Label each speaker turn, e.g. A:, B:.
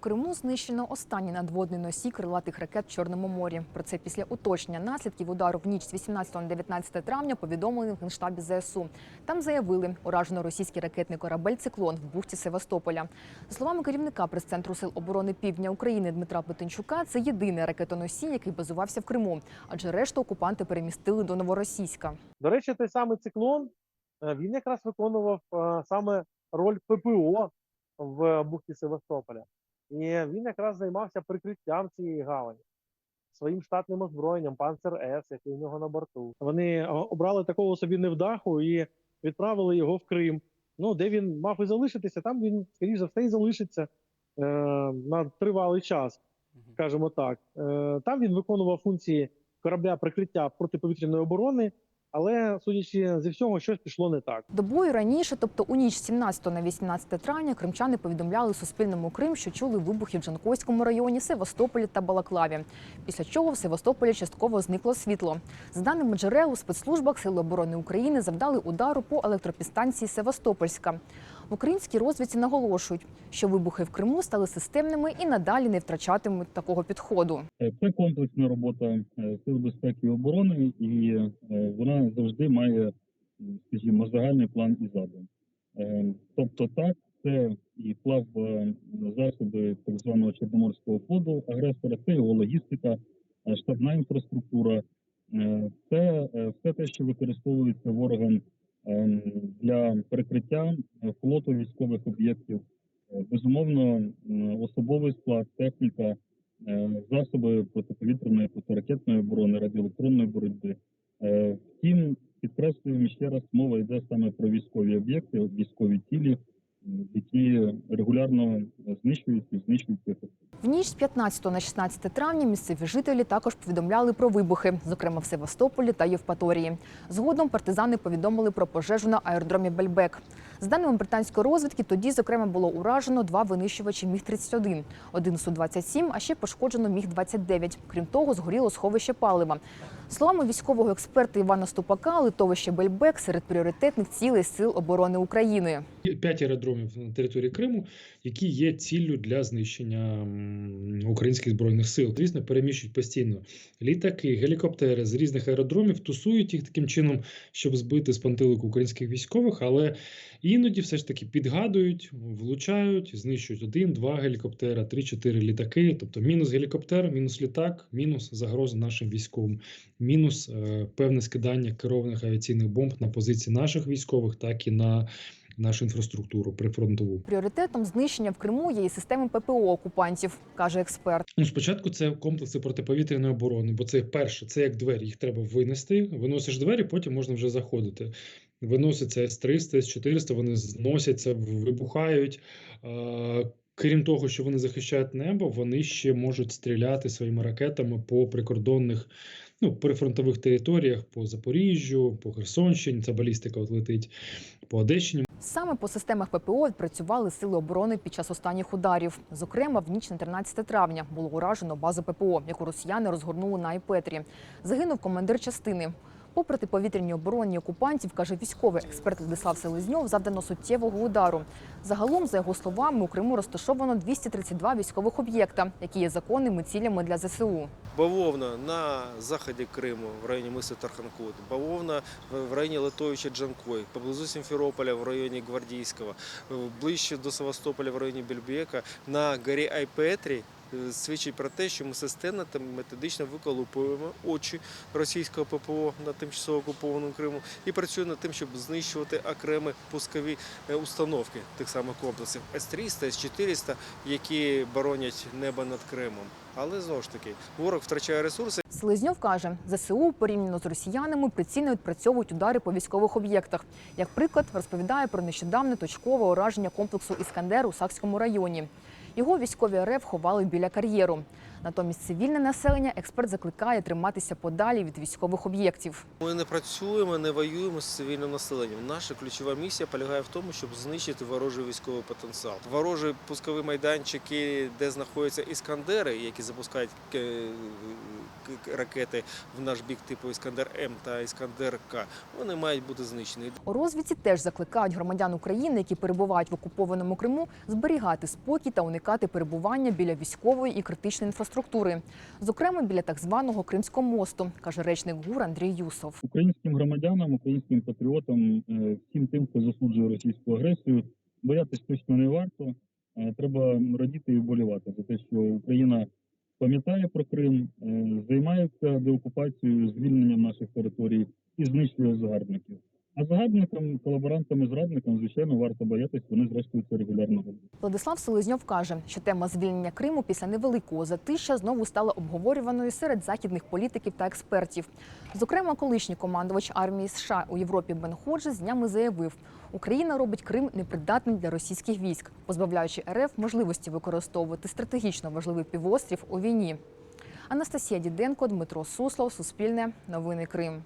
A: Криму знищено останній надводний носій крилатих ракет в Чорному морі. Про це після уточнення наслідків удару в ніч з 18 на 19 травня повідомили в Генштабі ЗСУ. Там заявили, уражено російський ракетний корабель «Циклон» в бухті Севастополя. За словами керівника прес-центру сил оборони Півдня України Дмитра Петенчука, це єдиний ракетоносій, який базувався в Криму, адже решту окупанти перемістили до Новоросійська.
B: До речі, той самий циклон е, він якраз виконував е, саме роль ППО в бухті Севастополя. І він якраз займався прикриттям цієї гавані своїм штатним озброєнням Панцер С, який у нього на борту. Вони обрали такого собі невдаху і відправили його в Крим. Ну, де він мав і залишитися, там він, скоріш за все, і залишиться е, на тривалий час, скажімо так. Е, там він виконував функції корабля прикриття протиповітряної оборони, але судячи зі всього, щось пішло не так.
A: Добою раніше, тобто у ніч з 17 на 18 травня, кримчани повідомляли Суспільному Крим, що чули вибухи в Джанкойському районі, Севастополі та Балаклаві. Після чого в Севастополі частково зникло світло. За даними джерел у спецслужбах Сили оборони України завдали удару по електропідстанції Севастопольська. В українській розвідці наголошують, що вибухи в Криму стали системними і надалі не втрачатимуть такого підходу.
C: Е, Це комплексна робота е, сил безпеки і оборони, і е, вона завжди має, скажімо, загальний план і задум. Тобто, так, це і плав засоби так званого Чорноморського флоту агресора, це його логістика, штабна інфраструктура, це все те, що використовується ворогом для перекриття е, флоту військових об'єктів. Е, Безумовно, особовий склад, техніка, е, засоби протиповітряної протиракетної оборони, радіоелектронної боротьби. Втім, підкреслюємо ще раз, мова йде саме про військові об'єкти, військові цілі, які регулярно знищують і знищують ефективно.
A: В ніч з 15 на 16 травня місцеві жителі також повідомляли про вибухи, зокрема в Севастополі та Євпаторії. Згодом партизани повідомили про пожежу на аеродромі Бельбек. За даними британської розвідки, тоді, зокрема, було уражено два винищувачі Міг-31, один Су-27, а ще пошкоджено Міг-29. Крім того, згоріло сховище палива. Словами військового експерта Івана Ступака, литовище Бельбек серед пріоритетних цілей сил оборони України.
D: П'ять аеродромів на території Криму, які є ціллю для знищення українських збройних сил. Звісно, переміщують постійно літаки, гелікоптери з різних аеродромів, тусують їх таким чином, щоб збити з пантелику українських військових, але іноді все ж таки підгадують, влучають, знищують один, два гелікоптера, три-чотири літаки. Тобто мінус гелікоптер, мінус літак, мінус загроза нашим військовим, мінус е, певне скидання керованих авіаційних бомб на позиції наших військових, так і на нашу інфраструктуру прифронтову.
A: Пріоритетом знищення в Криму є і системи ППО окупантів, каже експерт.
D: Ну, спочатку це комплекси протиповітряної оборони, бо це перше, це як двері. Їх треба винести. Виносиш двері, потім можна вже заходити. Виноситься С-300, С-400, вони зносяться, вибухають. Крім того, що вони захищають небо, вони ще можуть стріляти своїми ракетами по прикордонних, ну, прифронтових територіях, по Запоріжжю, по Херсонщині. Ця балістика от летить по Одещині.
A: Саме по системах ППО відпрацювали сили оборони під час останніх ударів. Зокрема, в ніч на 13 травня було уражено базу ППО, яку росіяни розгорнули на Айпетрі. Загинув командир частини. По протиповітряній обороні окупантів, каже військовий експерт Владислав Селезньов, завдано суттєвого удару. Загалом, за його словами, у Криму розташовано 232 військових об'єкта, які є законними цілями для ЗСУ.
E: Бавовна на заході Криму в районі миса Тарханкут, Бавовна в- районі Литовича Джанкой, поблизу Сімферополя в районі Гвардійського, ближче до Севастополя в районі Бельбека, на горі Айпетрі. Е, Свідчить про те, що ми системно та методично виколупуємо очі російського ППО на тимчасово окупованому Криму і працюємо над тим, щоб знищувати окремі пускові е, установки тих самих комплексів С-300, С-400, які боронять небо над Кримом. Але знову ж таки, ворог втрачає ресурси.
A: Селезньов каже, ЗСУ порівняно з росіянами прицільно відпрацьовують удари по військових об'єктах. Як приклад, розповідає про нещодавне точкове ураження комплексу Іскандер у Сакському районі. Його військові РФ ховали біля кар'єру. Натомість цивільне населення експерт закликає триматися подалі від військових об'єктів.
E: Ми не працюємо, не воюємо з цивільним населенням. Наша ключова місія полягає в тому, щоб знищити ворожий військовий потенціал. Ворожі пускові майданчики, де знаходяться іскандери, які запускають е, ракети в наш бік типу Іскандер М та Іскандер К, вони мають бути знищені.
A: У розвідці теж закликають громадян України, які перебувають в окупованому Криму, зберігати спокій та уникати перебування біля військової і критичної інфраструктури, зокрема біля так званого Кримського мосту, каже речник ГУР Андрій Юсов.
C: Українським громадянам, українським патріотам, е, всім тим, хто засуджує російську агресію, боятись точно не варто. Е, Треба радіти і вболівати за те, що Україна пам'ятає про Крим, е, займається деокупацією, звільненням наших територій і знищує загарбників. А загарбникам, колаборантам і зрадникам, звичайно, варто боятись. Вони зрештою це регулярно роблять.
A: Владислав Селезньов каже, що тема звільнення Криму після невеликого затища знову стала обговорюваною серед західних політиків та експертів. Зокрема, колишній командувач армії США у Європі Бен Ходжес з днями заявив, Україна робить Крим непридатним для російських військ, позбавляючи РФ можливості використовувати стратегічно важливий півострів у війні. Анастасія Діденко, Дмитро Суслов, Суспільне, Новини Крим.